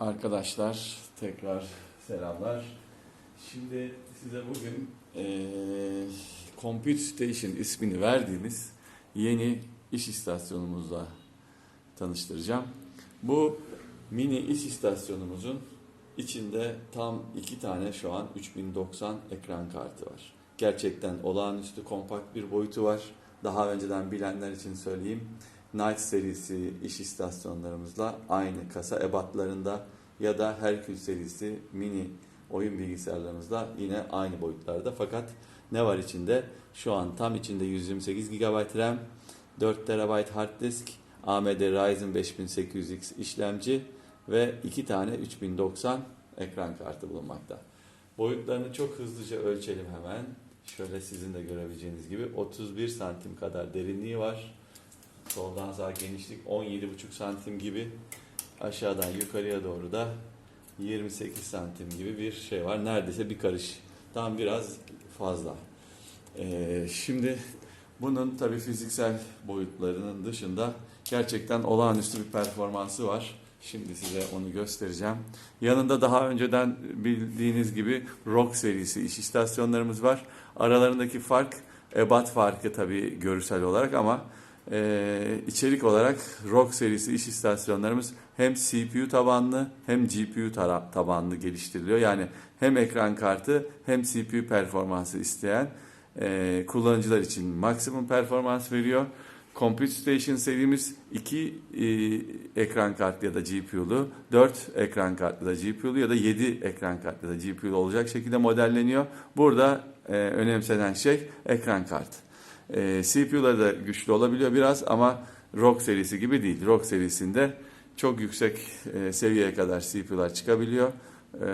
Arkadaşlar tekrar selamlar. Şimdi size bugün eee Compute Station ismini verdiğimiz yeni iş istasyonumuzla tanıştıracağım. Bu mini iş istasyonumuzun içinde tam iki tane şu an 3090 ekran kartı var. Gerçekten olağanüstü kompakt bir boyutu var. Daha önceden bilenler için söyleyeyim. Night serisi iş istasyonlarımızla aynı kasa ebatlarında ya da Herkül serisi mini oyun bilgisayarlarımızla yine aynı boyutlarda. Fakat ne var içinde? Şu an tam içinde 128 GB RAM, 4 TB hard disk, AMD Ryzen 5800X işlemci ve 2 tane 3090 ekran kartı bulunmakta. Boyutlarını çok hızlıca ölçelim hemen. Şöyle sizin de görebileceğiniz gibi 31 santim kadar derinliği var. Soldan sağa genişlik 17,5 santim gibi. Aşağıdan yukarıya doğru da 28 santim gibi bir şey var. Neredeyse bir karış. Tam biraz fazla. Ee, şimdi bunun tabii fiziksel boyutlarının dışında gerçekten olağanüstü bir performansı var. Şimdi size onu göstereceğim. Yanında daha önceden bildiğiniz gibi ROG serisi iş istasyonlarımız var. Aralarındaki fark ebat farkı tabii görsel olarak ama e, içerik olarak ROG serisi iş istasyonlarımız hem CPU tabanlı hem GPU tabanlı geliştiriliyor. Yani hem ekran kartı hem CPU performansı isteyen e, kullanıcılar için maksimum performans veriyor. Compute Station serimiz 2 ekran kartlı ya da GPU'lu, 4 ekran kartlı da GPU'lu ya da 7 ekran kartlı da GPU'lu olacak şekilde modelleniyor. Burada e, önemsenen şey ekran kartı. E, CPU'ları da güçlü olabiliyor biraz ama ROG serisi gibi değil. ROG serisinde çok yüksek e, seviyeye kadar CPU'lar çıkabiliyor. E,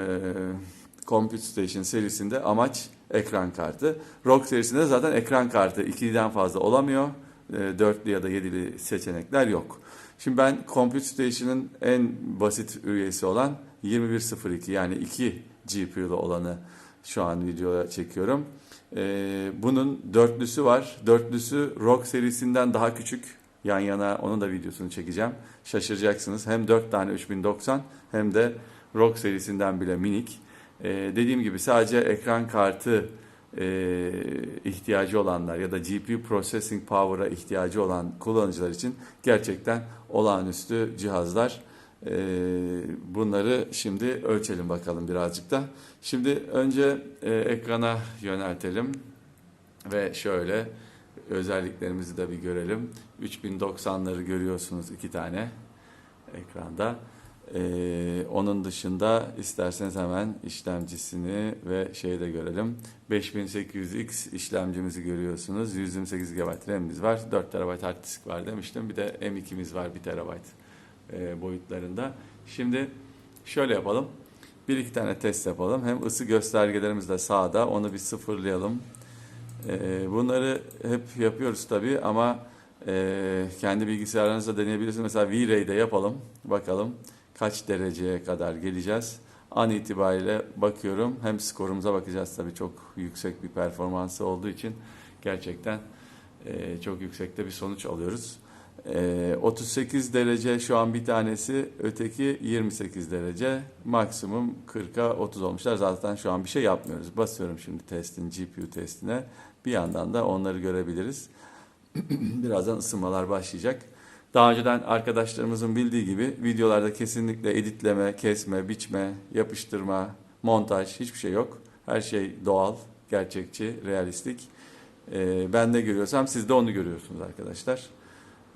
Compute Station serisinde amaç ekran kartı. ROG serisinde zaten ekran kartı 2'den fazla olamıyor. E, dörtlü ya da yedili seçenekler yok. Şimdi ben Compute Station'ın en basit üyesi olan 2102 yani 2 GPU'lu olanı şu an videoya çekiyorum. Ee, bunun dörtlüsü var. Dörtlüsü ROG serisinden daha küçük. Yan yana onun da videosunu çekeceğim. Şaşıracaksınız. Hem 4 tane 3090 hem de ROG serisinden bile minik. Ee, dediğim gibi sadece ekran kartı e, ihtiyacı olanlar ya da GPU Processing Power'a ihtiyacı olan kullanıcılar için gerçekten olağanüstü cihazlar. Ee, bunları şimdi ölçelim bakalım birazcık da. Şimdi önce e, ekrana yöneltelim ve şöyle özelliklerimizi de bir görelim. 3090'ları görüyorsunuz iki tane ekranda. Ee, onun dışında isterseniz hemen işlemcisini ve şeyi de görelim. 5800X işlemcimizi görüyorsunuz. 128 GB RAM'imiz var. 4 TB hard disk var demiştim. Bir de M2'miz var 1 TB boyutlarında. Şimdi şöyle yapalım. Bir iki tane test yapalım. Hem ısı göstergelerimiz de sağda. Onu bir sıfırlayalım. E, bunları hep yapıyoruz tabii ama e, kendi bilgisayarınızda deneyebilirsiniz. Mesela V-Ray'de yapalım. Bakalım kaç dereceye kadar geleceğiz. An itibariyle bakıyorum. Hem skorumuza bakacağız tabii çok yüksek bir performansı olduğu için gerçekten e, çok yüksekte bir sonuç alıyoruz. E, 38 derece şu an bir tanesi, öteki 28 derece. Maksimum 40'a 30 olmuşlar. Zaten şu an bir şey yapmıyoruz. Basıyorum şimdi testin, GPU testine. Bir yandan da onları görebiliriz. Birazdan ısınmalar başlayacak. Daha önceden arkadaşlarımızın bildiği gibi videolarda kesinlikle editleme, kesme, biçme, yapıştırma, montaj hiçbir şey yok. Her şey doğal, gerçekçi, realistik. Ee, ben ne görüyorsam siz de onu görüyorsunuz arkadaşlar.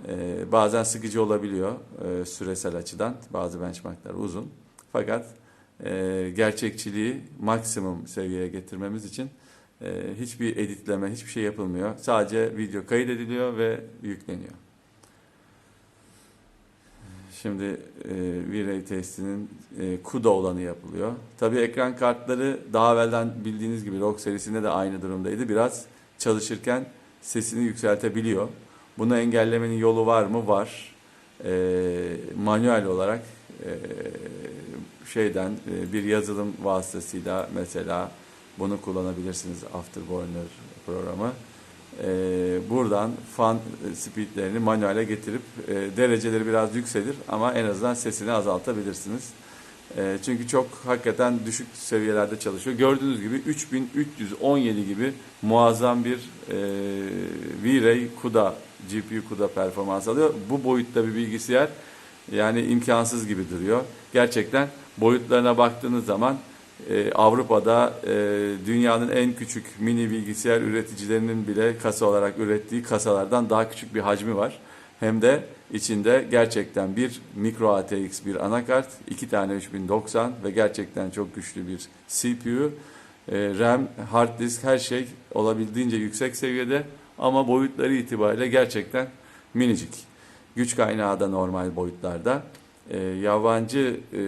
Ee, bazen sıkıcı olabiliyor e, süresel açıdan. Bazı benchmarklar uzun. Fakat e, gerçekçiliği maksimum seviyeye getirmemiz için e, hiçbir editleme, hiçbir şey yapılmıyor. Sadece video kaydediliyor ve yükleniyor. Şimdi e, V-Ray testinin e, CUDA olanı yapılıyor. Tabii ekran kartları daha evvelden bildiğiniz gibi ROG serisinde de aynı durumdaydı. Biraz çalışırken sesini yükseltebiliyor. Bunu engellemenin yolu var mı? Var. E, manuel olarak e, şeyden e, bir yazılım vasıtasıyla mesela bunu kullanabilirsiniz Afterburner programı. E, buradan fan speedlerini manuele getirip e, dereceleri biraz yükselir ama en azından sesini azaltabilirsiniz. E, çünkü çok hakikaten düşük seviyelerde çalışıyor. Gördüğünüz gibi 3317 gibi muazzam bir e, V-Ray CUDA GPU CUDA performans alıyor. Bu boyutta bir bilgisayar yani imkansız gibi duruyor. Gerçekten boyutlarına baktığınız zaman e, Avrupa'da e, dünyanın en küçük mini bilgisayar üreticilerinin bile kasa olarak ürettiği kasalardan daha küçük bir hacmi var. Hem de içinde gerçekten bir micro ATX bir anakart, iki tane 3090 ve gerçekten çok güçlü bir CPU, e, RAM, hard disk her şey olabildiğince yüksek seviyede ama boyutları itibariyle gerçekten minicik. Güç kaynağı da normal boyutlarda. E, yabancı e,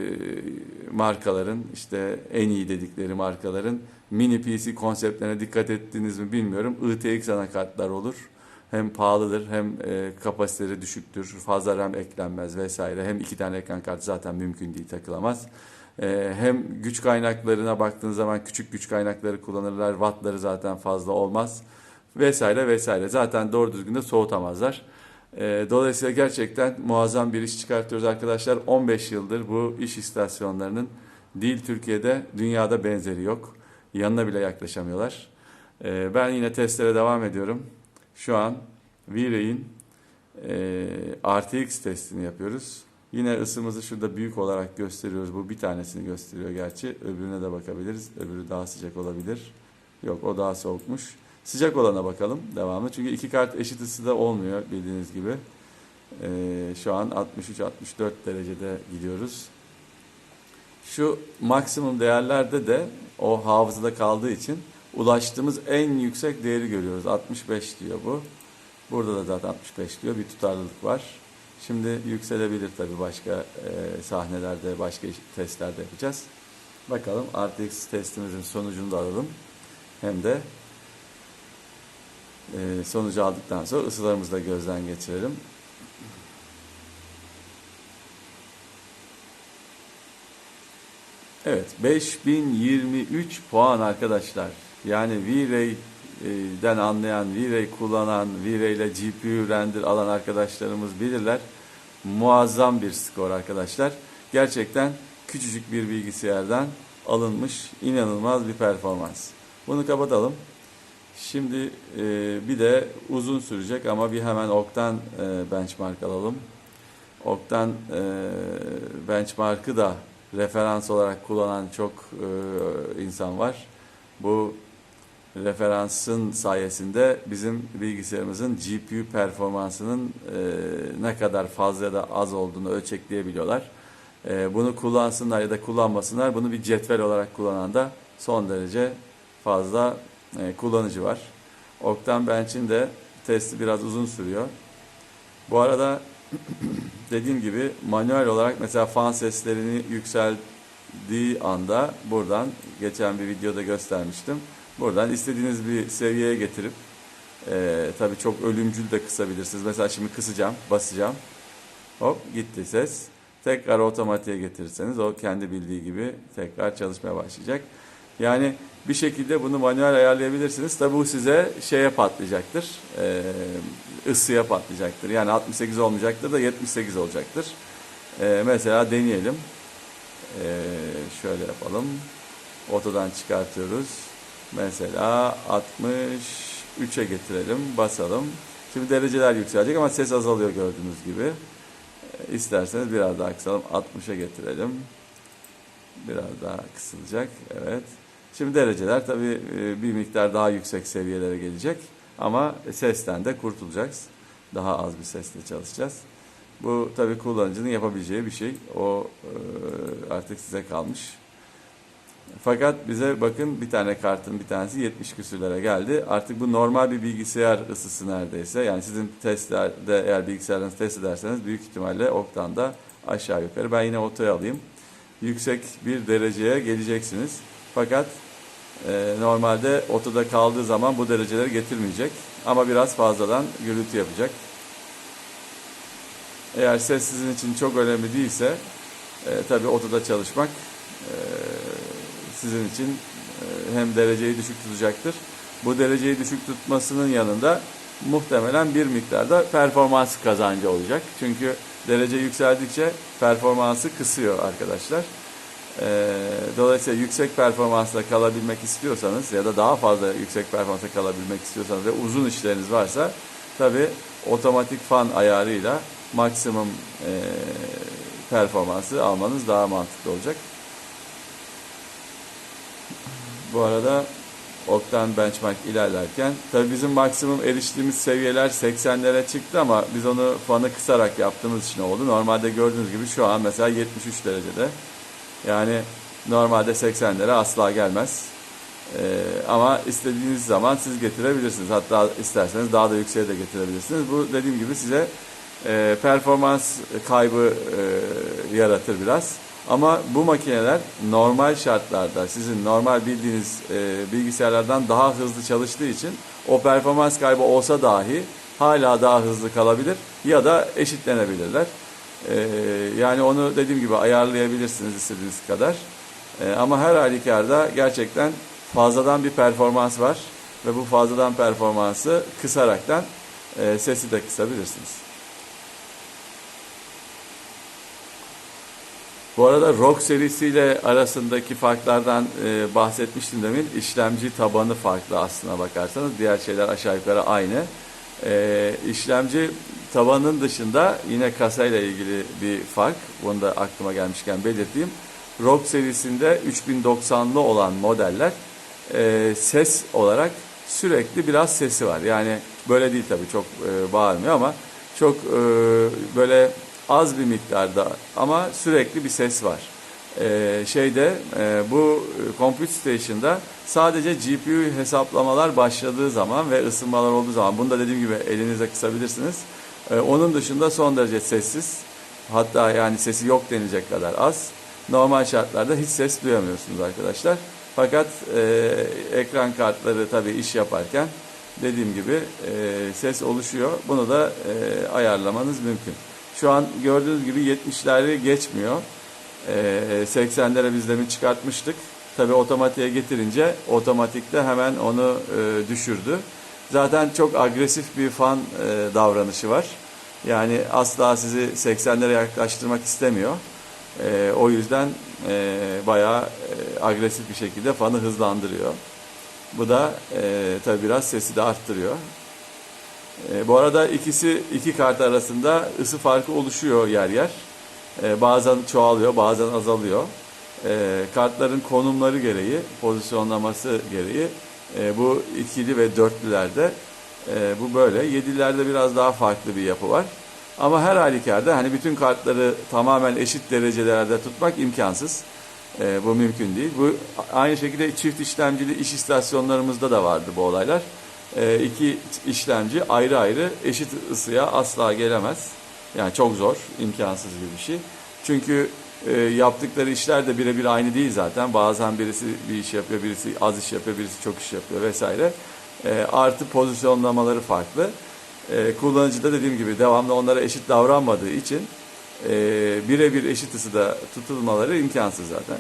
markaların işte en iyi dedikleri markaların mini PC konseptlerine dikkat ettiniz mi bilmiyorum. ITX anakartlar olur. Hem pahalıdır hem e, kapasiteleri düşüktür. Fazla RAM eklenmez vesaire. Hem iki tane ekran kartı zaten mümkün değil takılamaz. E, hem güç kaynaklarına baktığınız zaman küçük güç kaynakları kullanırlar. Wattları zaten fazla olmaz. Vesaire vesaire. Zaten doğru düzgün de soğutamazlar. E, dolayısıyla gerçekten muazzam bir iş çıkartıyoruz arkadaşlar. 15 yıldır bu iş istasyonlarının değil Türkiye'de, dünyada benzeri yok. Yanına bile yaklaşamıyorlar. E, ben yine testlere devam ediyorum. Şu an V-Ray'in e, RTX testini yapıyoruz. Yine ısımızı şurada büyük olarak gösteriyoruz. Bu bir tanesini gösteriyor gerçi. Öbürüne de bakabiliriz. Öbürü daha sıcak olabilir. Yok o daha soğukmuş. Sıcak olana bakalım devamlı. Çünkü iki kart eşit ısıda olmuyor bildiğiniz gibi. Ee, şu an 63-64 derecede gidiyoruz. Şu maksimum değerlerde de o hafızada kaldığı için ulaştığımız en yüksek değeri görüyoruz. 65 diyor bu. Burada da zaten 65 diyor. Bir tutarlılık var. Şimdi yükselebilir tabii başka e, sahnelerde, başka testlerde yapacağız. Bakalım RTX testimizin sonucunu da alalım. Hem de e, sonucu aldıktan sonra ısılarımızı da gözden geçirelim. Evet 5023 puan arkadaşlar. Yani V-Ray'den anlayan, V-Ray kullanan, V-Ray ile GPU render alan arkadaşlarımız bilirler. Muazzam bir skor arkadaşlar. Gerçekten küçücük bir bilgisayardan alınmış inanılmaz bir performans. Bunu kapatalım. Şimdi e, bir de uzun sürecek ama bir hemen Oktan e, benchmark alalım. Oktan e, benchmark'ı da referans olarak kullanan çok insan var. Bu referansın sayesinde bizim bilgisayarımızın GPU performansının ne kadar fazla da az olduğunu ölçekleyebiliyorlar. Bunu kullansınlar ya da kullanmasınlar. Bunu bir cetvel olarak kullanan da son derece fazla e, kullanıcı var. Oktan Bench'in de testi biraz uzun sürüyor. Bu arada dediğim gibi manuel olarak mesela fan seslerini yükseldiği anda buradan geçen bir videoda göstermiştim. Buradan istediğiniz bir seviyeye getirip e, tabii çok ölümcül de kısabilirsiniz. Mesela şimdi kısacağım, basacağım. Hop gitti ses. Tekrar otomatiğe getirirseniz o kendi bildiği gibi tekrar çalışmaya başlayacak. Yani bir şekilde bunu manuel ayarlayabilirsiniz. Tabi bu size şeye patlayacaktır. E, ısıya patlayacaktır. Yani 68 olmayacaktır da 78 olacaktır. E, mesela deneyelim. E, şöyle yapalım. Otodan çıkartıyoruz. Mesela 63'e getirelim. Basalım. Şimdi dereceler yükselecek ama ses azalıyor gördüğünüz gibi. E, isterseniz biraz daha kısalım. 60'a getirelim. Biraz daha kısılacak. Evet. Şimdi dereceler tabii e, bir miktar daha yüksek seviyelere gelecek. Ama sesten de kurtulacağız. Daha az bir sesle çalışacağız. Bu tabii kullanıcının yapabileceği bir şey. O e, artık size kalmış. Fakat bize bakın bir tane kartın bir tanesi 70 küsürlere geldi. Artık bu normal bir bilgisayar ısısı neredeyse. Yani sizin testlerde eğer bilgisayarınızı test ederseniz büyük ihtimalle Oktan'da aşağı yukarı. Ben yine otoya alayım. Yüksek bir dereceye geleceksiniz. Fakat e, normalde otoda kaldığı zaman bu dereceleri getirmeyecek. Ama biraz fazladan gürültü yapacak. Eğer ses sizin için çok önemli değilse e, tabii otoda çalışmak e, sizin için e, hem dereceyi düşük tutacaktır. Bu dereceyi düşük tutmasının yanında muhtemelen bir miktarda performans kazancı olacak. Çünkü derece yükseldikçe performansı kısıyor arkadaşlar. Ee, dolayısıyla yüksek performansla kalabilmek istiyorsanız ya da daha fazla yüksek performansla kalabilmek istiyorsanız ve uzun işleriniz varsa tabi otomatik fan ayarıyla maksimum e, performansı almanız daha mantıklı olacak. Bu arada Oktan Benchmark ilerlerken tabi bizim maksimum eriştiğimiz seviyeler 80'lere çıktı ama biz onu fanı kısarak yaptığımız için oldu. Normalde gördüğünüz gibi şu an mesela 73 derecede. Yani normalde 80'lere asla gelmez. Ee, ama istediğiniz zaman siz getirebilirsiniz. Hatta isterseniz daha da yükseğe de getirebilirsiniz. Bu dediğim gibi size e, performans kaybı e, yaratır biraz. Ama bu makineler normal şartlarda sizin normal bildiğiniz e, bilgisayarlardan daha hızlı çalıştığı için o performans kaybı olsa dahi hala daha hızlı kalabilir ya da eşitlenebilirler. E, yani onu dediğim gibi ayarlayabilirsiniz istediğiniz kadar. E, ama her halükarda gerçekten fazladan bir performans var ve bu fazladan performansı kısaraktan e, sesi de kısabilirsiniz. Bu arada ROG serisiyle arasındaki farklardan e, bahsetmiştim demin. İşlemci tabanı farklı aslına bakarsanız. Diğer şeyler aşağı yukarı aynı. E, işlemci tabanın dışında yine kasayla ilgili bir fark. Bunu da aklıma gelmişken belirteyim. ROG serisinde 3090'lı olan modeller e, ses olarak sürekli biraz sesi var. Yani böyle değil tabii çok e, bağırmıyor ama çok e, böyle az bir miktarda ama sürekli bir ses var. Ee, şeyde e, bu Compute Station'da sadece GPU hesaplamalar başladığı zaman ve ısınmalar olduğu zaman bunu da dediğim gibi elinize kısabilirsiniz. Ee, onun dışında son derece sessiz. Hatta yani sesi yok denilecek kadar az. Normal şartlarda hiç ses duyamıyorsunuz arkadaşlar. Fakat e, ekran kartları tabii iş yaparken dediğim gibi e, ses oluşuyor. Bunu da e, ayarlamanız mümkün. Şu an gördüğünüz gibi 70'leri geçmiyor. Ee, 80'lere biz demin çıkartmıştık. Tabi otomatiğe getirince otomatikte hemen onu e, düşürdü. Zaten çok agresif bir fan e, davranışı var. Yani asla sizi 80'lere yaklaştırmak istemiyor. E, o yüzden e, bayağı e, agresif bir şekilde fanı hızlandırıyor. Bu da e, tabi biraz sesi de arttırıyor. E, bu arada ikisi iki kart arasında ısı farkı oluşuyor yer yer. E, bazen çoğalıyor, bazen azalıyor. E, kartların konumları gereği, pozisyonlaması gereği e, bu ikili ve dörtlülerde e, bu böyle. Yedilerde biraz daha farklı bir yapı var. Ama her halükarda hani bütün kartları tamamen eşit derecelerde tutmak imkansız. E, bu mümkün değil. Bu aynı şekilde çift işlemcili iş istasyonlarımızda da vardı bu olaylar e, iki işlemci ayrı ayrı eşit ısıya asla gelemez. Yani çok zor, imkansız bir şey. Çünkü e, yaptıkları işler de birebir aynı değil zaten. Bazen birisi bir iş yapıyor, birisi az iş yapıyor, birisi çok iş yapıyor vesaire. E, artı pozisyonlamaları farklı. E, kullanıcı da dediğim gibi devamlı onlara eşit davranmadığı için e, birebir eşit ısıda tutulmaları imkansız zaten.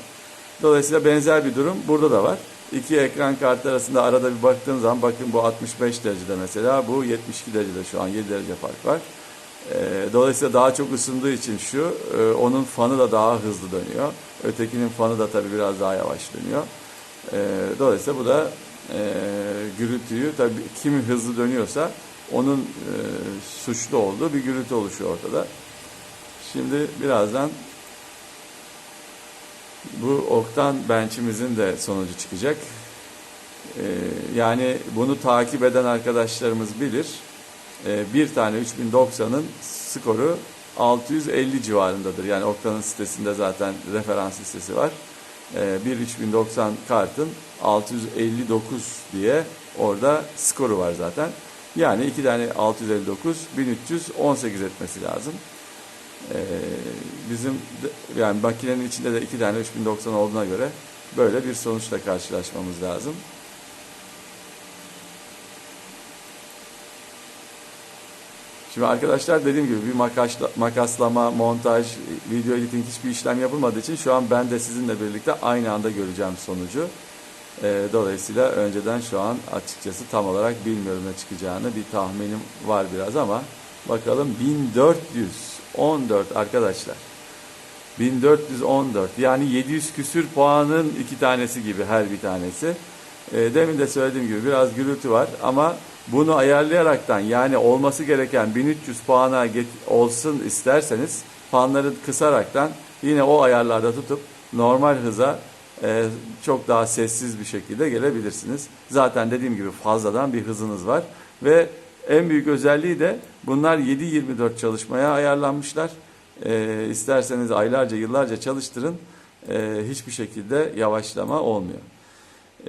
Dolayısıyla benzer bir durum burada da var. İki ekran kartı arasında arada bir baktığınız zaman bakın bu 65 derecede mesela bu 72 derecede şu an 7 derece fark var. E, dolayısıyla daha çok ısındığı için şu e, onun fanı da daha hızlı dönüyor. Ötekinin fanı da tabii biraz daha yavaş dönüyor. E, dolayısıyla bu da e, gürültüyü tabii kimi hızlı dönüyorsa onun e, suçlu olduğu bir gürültü oluşuyor ortada. Şimdi birazdan bu oktan bench'imizin de sonucu çıkacak. Ee, yani bunu takip eden arkadaşlarımız bilir. Ee, bir tane 3090'ın skoru 650 civarındadır. Yani Oktan'ın sitesinde zaten referans listesi var. Ee, bir 3090 kartın 659 diye orada skoru var zaten. Yani iki tane 659 1318 etmesi lazım. Ee, bizim yani makinenin içinde de iki tane 3090 olduğuna göre böyle bir sonuçla karşılaşmamız lazım. Şimdi arkadaşlar dediğim gibi bir makasla, makaslama, montaj, video editing hiçbir işlem yapılmadığı için şu an ben de sizinle birlikte aynı anda göreceğim sonucu. Ee, dolayısıyla önceden şu an açıkçası tam olarak bilmiyorum ne çıkacağını bir tahminim var biraz ama bakalım 1400 14 arkadaşlar. 1414 yani 700 küsür puanın iki tanesi gibi her bir tanesi. E, demin de söylediğim gibi biraz gürültü var ama bunu ayarlayaraktan yani olması gereken 1300 puana get- olsun isterseniz fanları kısaraktan yine o ayarlarda tutup normal hıza e, çok daha sessiz bir şekilde gelebilirsiniz. Zaten dediğim gibi fazladan bir hızınız var ve en büyük özelliği de bunlar 7-24 çalışmaya ayarlanmışlar. E, isterseniz aylarca yıllarca çalıştırın e, hiçbir şekilde yavaşlama olmuyor.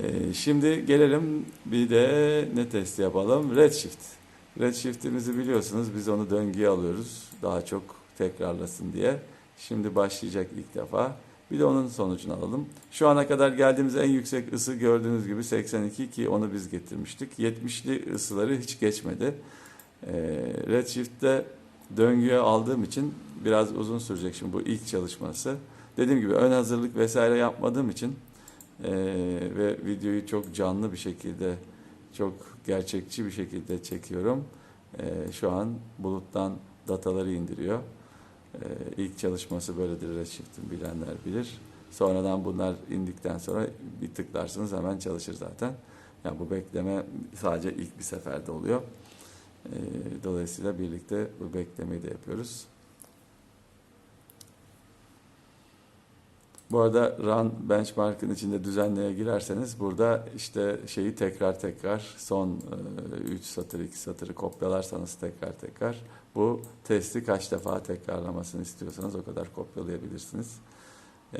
E, şimdi gelelim bir de ne testi yapalım? Redshift. Redshift'imizi biliyorsunuz biz onu döngüye alıyoruz daha çok tekrarlasın diye. Şimdi başlayacak ilk defa. Bir de onun sonucunu alalım. Şu ana kadar geldiğimiz en yüksek ısı gördüğünüz gibi 82 ki onu biz getirmiştik. 70'li ısıları hiç geçmedi. Ee, Redshift'te döngüye aldığım için biraz uzun sürecek şimdi bu ilk çalışması. Dediğim gibi ön hazırlık vesaire yapmadığım için ee, ve videoyu çok canlı bir şekilde, çok gerçekçi bir şekilde çekiyorum. Ee, şu an buluttan dataları indiriyor. Ee, ilk çalışması böyledir Redshift'in bilenler bilir. Sonradan bunlar indikten sonra bir tıklarsınız hemen çalışır zaten. Yani bu bekleme sadece ilk bir seferde oluyor. Dolayısıyla birlikte bu beklemeyi de yapıyoruz. Bu arada run benchmark'ın içinde düzenleye girerseniz burada işte şeyi tekrar tekrar son 3 satır 2 satırı kopyalarsanız tekrar tekrar bu testi kaç defa tekrarlamasını istiyorsanız o kadar kopyalayabilirsiniz. Ee,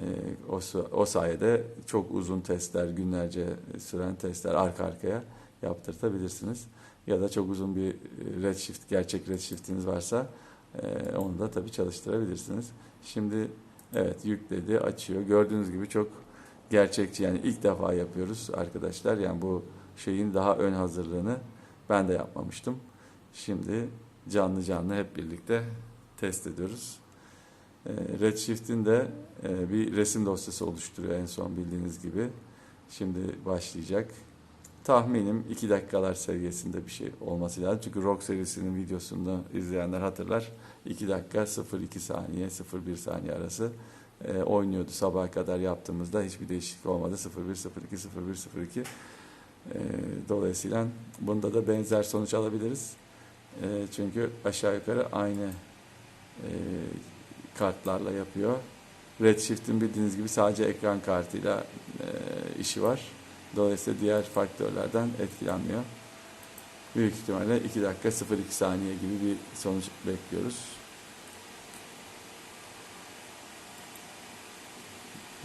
o, o sayede çok uzun testler, günlerce süren testler arka arkaya yaptırtabilirsiniz. Ya da çok uzun bir redshift, gerçek redshift'iniz varsa e, onu da tabii çalıştırabilirsiniz. Şimdi evet yükledi, açıyor. Gördüğünüz gibi çok gerçekçi yani ilk defa yapıyoruz arkadaşlar. Yani bu şeyin daha ön hazırlığını ben de yapmamıştım. Şimdi canlı canlı hep birlikte test ediyoruz. Ee, Redshift'in de e, bir resim dosyası oluşturuyor en son bildiğiniz gibi. Şimdi başlayacak. Tahminim 2 dakikalar seviyesinde bir şey olması lazım. Çünkü Rock serisinin videosunu izleyenler hatırlar. 2 dakika 0-2 saniye, 0-1 saniye arası e, oynuyordu sabaha kadar yaptığımızda. Hiçbir değişiklik olmadı. 0-1, 0-2, 0-1, 0-2. E, dolayısıyla bunda da benzer sonuç alabiliriz. E, çünkü aşağı yukarı aynı e, kartlarla yapıyor. Redshift'in bildiğiniz gibi sadece ekran kartıyla e, işi var. Dolayısıyla diğer faktörlerden etkilenmiyor. Büyük ihtimalle 2 dakika 0-2 saniye gibi bir sonuç bekliyoruz.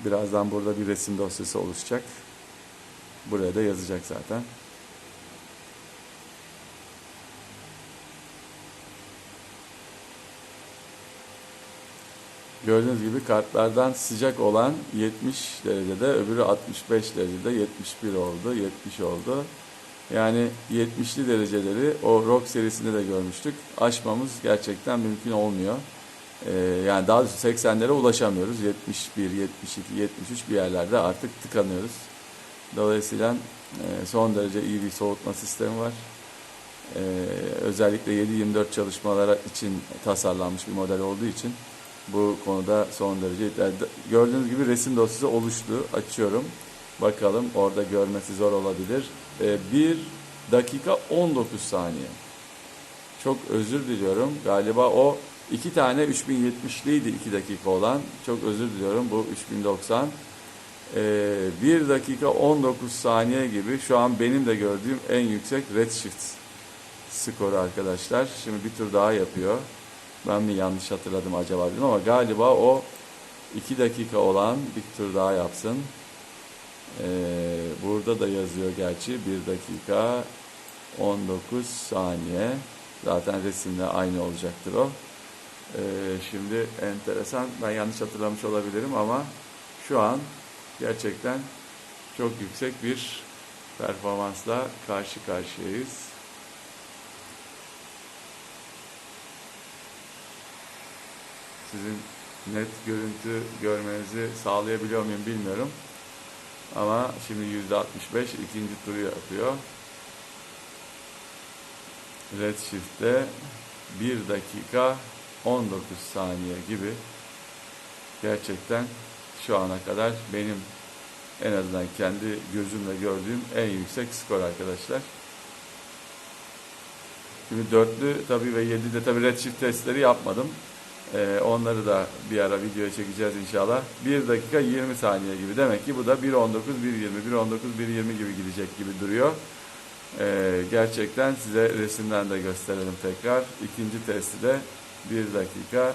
Birazdan burada bir resim dosyası oluşacak. Buraya da yazacak zaten. Gördüğünüz gibi kartlardan sıcak olan 70 derecede, öbürü 65 derecede, 71 oldu, 70 oldu. Yani 70'li dereceleri o rock serisinde de görmüştük. Aşmamız gerçekten mümkün olmuyor. Ee, yani daha doğrusu 80'lere ulaşamıyoruz. 71, 72, 73 bir yerlerde artık tıkanıyoruz. Dolayısıyla e, son derece iyi bir soğutma sistemi var. Ee, özellikle 7-24 çalışmalara için tasarlanmış bir model olduğu için bu konuda son derece iddialı. Gördüğünüz gibi resim dosyası oluştu. Açıyorum. Bakalım orada görmesi zor olabilir. 1 dakika 19 saniye. Çok özür diliyorum. Galiba o iki tane 3070'liydi 2 dakika olan. Çok özür diliyorum. Bu 3090. 1 dakika 19 saniye gibi şu an benim de gördüğüm en yüksek redshift skoru arkadaşlar. Şimdi bir tur daha yapıyor. Ben mi yanlış hatırladım acaba dedim ama galiba o 2 dakika olan bir tur daha yapsın. Ee, burada da yazıyor gerçi 1 dakika 19 saniye. Zaten resimle aynı olacaktır o. Ee, şimdi enteresan ben yanlış hatırlamış olabilirim ama şu an gerçekten çok yüksek bir performansla karşı karşıyayız. Sizin net görüntü görmenizi sağlayabiliyor muyum bilmiyorum. Ama şimdi yüzde 65 ikinci turu yapıyor. Redshift'te 1 dakika 19 saniye gibi gerçekten şu ana kadar benim en azından kendi gözümle gördüğüm en yüksek skor arkadaşlar. Şimdi dörtlü tabii ve yedide tabii redshift testleri yapmadım. Ee, onları da bir ara videoya çekeceğiz inşallah. 1 dakika 20 saniye gibi. Demek ki bu da 1.19, 1.20, 1.19, 1.20 gibi gidecek gibi duruyor. Ee, gerçekten size resimden de gösterelim tekrar. İkinci testi de 1 dakika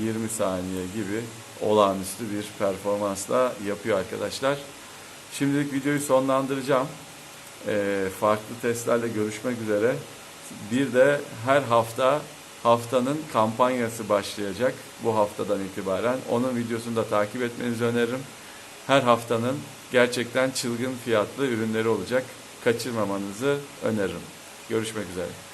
20 saniye gibi olağanüstü bir performansla yapıyor arkadaşlar. Şimdilik videoyu sonlandıracağım. Ee, farklı testlerle görüşmek üzere. Bir de her hafta haftanın kampanyası başlayacak bu haftadan itibaren. Onun videosunu da takip etmenizi öneririm. Her haftanın gerçekten çılgın fiyatlı ürünleri olacak. Kaçırmamanızı öneririm. Görüşmek üzere.